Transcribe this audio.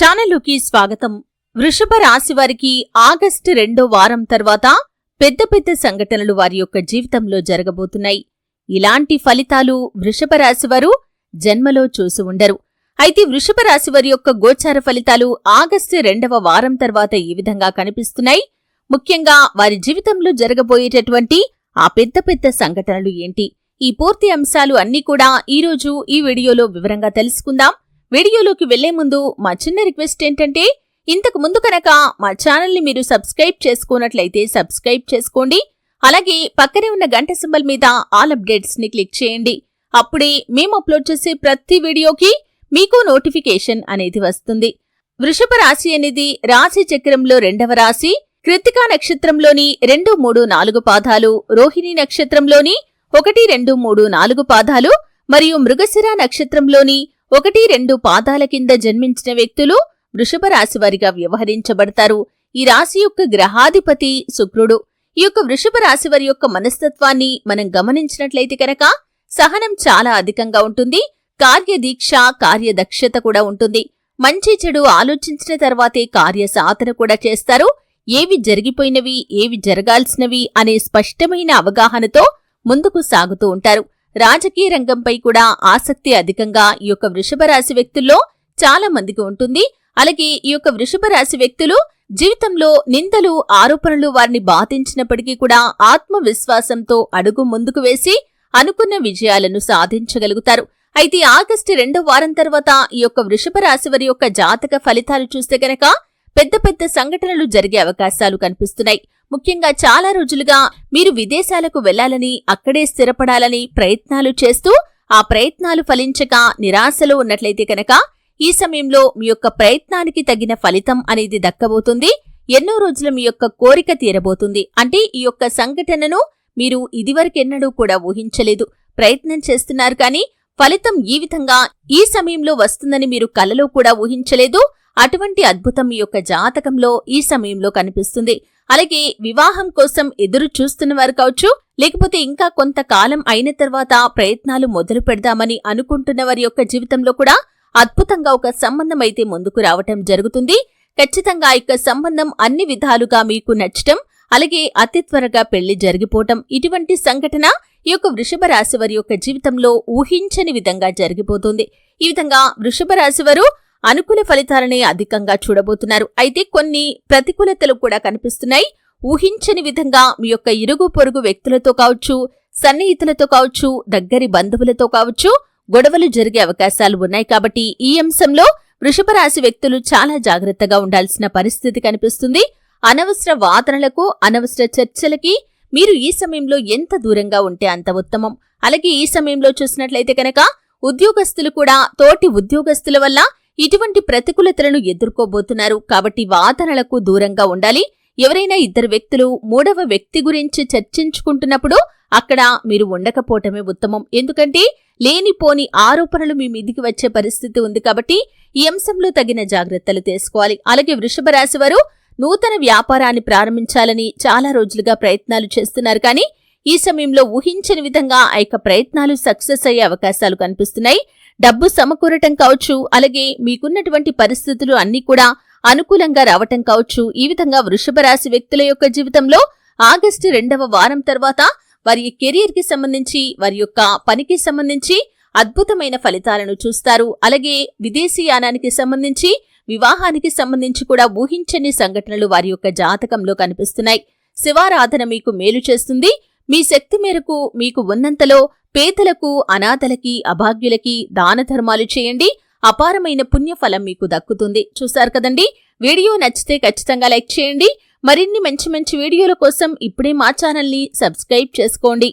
ఛానలుకి స్వాగతం. వృషభ రాశి వారికి ఆగస్టు రెండో వారం తర్వాత పెద్ద పెద్ద సంఘటనలు వారి యొక్క జీవితంలో జరగబోతున్నాయి. ఇలాంటి ఫలితాలు వృషభ రాశివారు జన్మలో చూసి ఉండరు. అయితే వృషభ రాశి వారి యొక్క గోచార ఫలితాలు ఆగస్టు రెండవ వారం తర్వాత ఈ విధంగా కనిపిస్తున్నాయి. ముఖ్యంగా వారి జీవితంలో జరగబోయేటటువంటి ఆ పెద్ద పెద్ద సంఘటనలు ఏంటి? ఈ పూర్తి అంశాలు అన్నీ కూడా ఈరోజు ఈ వీడియోలో వివరంగా తెలుసుకుందాం. వీడియోలోకి వెళ్ళే ముందు మా చిన్న రిక్వెస్ట్ ఏంటంటే ఇంతకు ముందు కనుక మా ఛానల్ని మీరు సబ్స్క్రైబ్ చేసుకున్నట్లయితే సబ్స్క్రైబ్ చేసుకోండి. అలాగే పక్కనే ఉన్న గంట సింబల్ మీద ఆల్ అప్డేట్స్ని క్లిక్ చేయండి. అప్పుడే మేము అప్లోడ్ చేసే ప్రతి వీడియోకి మీకు నోటిఫికేషన్ అనేది వస్తుంది. వృషభ రాశి అనేది రాశి చక్రంలో రెండవ రాశి కృతికా నక్షత్రంలోని రెండు మూడు నాలుగు పాదాలు రోహిణి నక్షత్రంలోని ఒకటి రెండు మూడు నాలుగు పాదాలు మరియు మృగశిర నక్షత్రంలోని ఒకటి రెండు పాదాల కింద జన్మించిన వ్యక్తులు వృషభ రాశివారిగా వ్యవహరించబడతారు. ఈ రాశి యొక్క గ్రహాధిపతి శుక్రుడు. ఈ యొక్క వృషభ రాశి వారి యొక్క మనస్తత్వాన్ని మనం గమనించినట్లయితే కనుక సహనం చాలా అధికంగా ఉంటుంది. కార్యదీక్ష కార్యదక్షత కూడా ఉంటుంది. మంచి చెడు ఆలోచించిన తర్వాతే కార్య సాధన కూడా చేస్తారు. ఏవి జరిగిపోయినవి ఏవి జరగాల్సినవి అనే స్పష్టమైన అవగాహనతో ముందుకు సాగుతూ ఉంటారు. రాజకీయ రంగంపై కూడా ఆసక్తి అధికంగా ఈ యొక్క వృషభ రాశి వ్యక్తుల్లో చాలా మందికి ఉంటుంది. అలాగే ఈ యొక్క వృషభ రాశి వ్యక్తులు జీవితంలో నిందలు ఆరోపణలు వారిని బాధించినప్పటికీ కూడా ఆత్మవిశ్వాసంతో అడుగు ముందుకు వేసి అనుకున్న విజయాలను సాధించగలుగుతారు. అయితే ఆగస్టు రెండో వారం తర్వాత ఈ యొక్క వృషభ రాశి వారి యొక్క జాతక ఫలితాలు చూస్తే గనక పెద్ద పెద్ద సంఘటనలు జరిగే అవకాశాలు కనిపిస్తున్నాయి. ముఖ్యంగా చాలా రోజులుగా మీరు విదేశాలకు వెళ్ళాలని అక్కడే స్థిరపడాలని ప్రయత్నాలు చేస్తూ ఆ ప్రయత్నాలు ఫలించక నిరాశలో ఉన్నట్లయితే కనుక ఈ సమయంలో మీ యొక్క ప్రయత్నానికి తగిన ఫలితం అనేది దక్కబోతుంది. ఎన్నో రోజుల మీ యొక్క కోరిక తీరబోతుంది. అంటే ఈ యొక్క సంఘటనను మీరు ఇదివరకెన్నడూ కూడా ఊహించలేదు. ప్రయత్నం చేస్తున్నారు కానీ ఫలితం ఈ విధంగా ఈ సమయంలో వస్తుందని మీరు కలలో కూడా ఊహించలేదు. అటువంటి అద్భుతం యొక్క జాతకంలో ఈ సమయంలో కనిపిస్తుంది. అలాగే వివాహం కోసం ఎదురు చూస్తున్న వారు కావచ్చు లేకపోతే ఇంకా కొంతకాలం అయిన తర్వాత ప్రయత్నాలు మొదలు పెడదామని అనుకుంటున్న వారి యొక్క జీవితంలో కూడా అద్భుతంగా ఒక సంబంధం అయితే ముందుకు రావటం జరుగుతుంది. ఖచ్చితంగా యొక్క సంబంధం అన్ని విధాలుగా మీకు నచ్చటం అలాగే అతి త్వరగా పెళ్ళి జరిగిపోవటం ఇటువంటి సంఘటన ఈ యొక్క వృషభ రాశి వారి యొక్క జీవితంలో ఊహించని విధంగా జరిగిపోతుంది. ఈ విధంగా వృషభ రాశి వారు అనుకూల ఫలితాలనే అధికంగా చూడబోతున్నారు. అయితే కొన్ని ప్రతికూలతలు కూడా కనిపిస్తున్నాయి. ఊహించని విధంగా మీ యొక్క ఇరుగు పొరుగు వ్యక్తులతో కావచ్చు సన్నిహితులతో కావచ్చు దగ్గరి బంధువులతో కావచ్చు గొడవలు జరిగే అవకాశాలు ఉన్నాయి. కాబట్టి ఈ అంశంలో వృషభ రాశి వ్యక్తులు చాలా జాగ్రత్తగా ఉండాల్సిన పరిస్థితి కనిపిస్తుంది. అనవసర వాదనలకు అనవసర చర్చలకి మీరు ఈ సమయంలో ఎంత దూరంగా ఉంటే అంత ఉత్తమం. అలాగే ఈ సమయంలో చూసినట్లయితే కనుక ఉద్యోగస్తులు కూడా తోటి ఉద్యోగస్తుల వల్ల ఇటువంటి ప్రతికూలతలను ఎదుర్కోబోతున్నారు. కాబట్టి వాదనలకు దూరంగా ఉండాలి. ఎవరైనా ఇద్దరు వ్యక్తులు మూడవ వ్యక్తి గురించి చర్చించుకుంటున్నప్పుడు అక్కడ మీరు ఉండకపోవటమే ఉత్తమం. ఎందుకంటే లేనిపోని ఆరోపణలు మీ మీదికి వచ్చే పరిస్థితి ఉంది కాబట్టి ఈ అంశంలో తగిన జాగ్రత్తలు తీసుకోవాలి. అలాగే వృషభ రాశి వారు నూతన వ్యాపారాన్ని ప్రారంభించాలని చాలా రోజులుగా ప్రయత్నాలు చేస్తున్నారు. కానీ ఈ సమయంలో ఊహించని విధంగా ఆ యొక్క ప్రయత్నాలు సక్సెస్ అయ్యే అవకాశాలు కనిపిస్తున్నాయి. డబ్బు సమకూరటం కావచ్చు అలాగే మీకున్నటువంటి పరిస్థితులు అన్నీ కూడా అనుకూలంగా రావటం కావచ్చు. ఈ విధంగా వృషభ రాశి వ్యక్తుల యొక్క జీవితంలో ఆగస్టు రెండవ వారం తర్వాత వారి కెరీర్కి సంబంధించి వారి యొక్క పనికి సంబంధించి అద్భుతమైన ఫలితాలను చూస్తారు. అలాగే విదేశీయానానికి సంబంధించి వివాహానికి సంబంధించి కూడా ఊహించని సంఘటనలు వారి యొక్క జాతకంలో కనిపిస్తున్నాయి. శివారాధన మీకు మేలు చేస్తుంది. మీ శక్తి మేరకు మీకు ఉన్నంతలో పేదలకు అనాథలకి అభాగ్యులకి దానధర్మాలు చేయండి. అపారమైన పుణ్యఫలం మీకు దక్కుతుంది. చూశారు కదండి? వీడియో నచ్చితే ఖచ్చితంగా లైక్ చేయండి. మరిన్ని మంచి మంచి వీడియోల కోసం ఇప్పుడే మా ఛానల్ని సబ్స్క్రైబ్ చేసుకోండి.